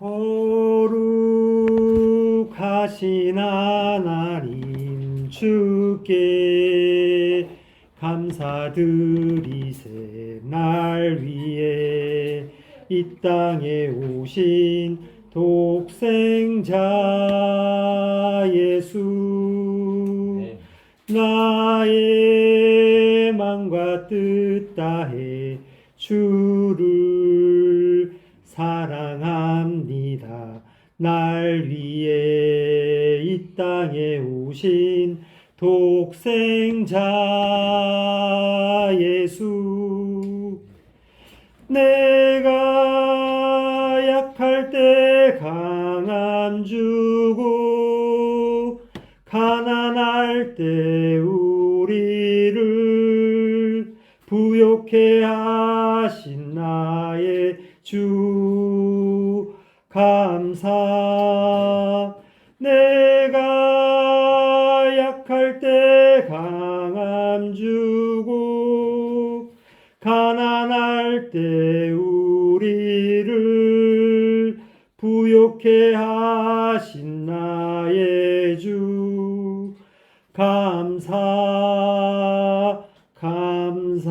거룩하신 하나님 주께 감사드리세 날 위해 이 땅에 오신 독생자 예수 네. 나의 맘과 뜻 다해 주를 사랑합니다. 날 위해 이 땅에 오신 독생자 예수 내가 약할 때 강함 주고 가난할 때 우리를 부욕해 하신 나의 주 감사. 내가 약할 때 강함 주고 가난할 때 우리를 부욕해 하신 나의 주. 감사 감사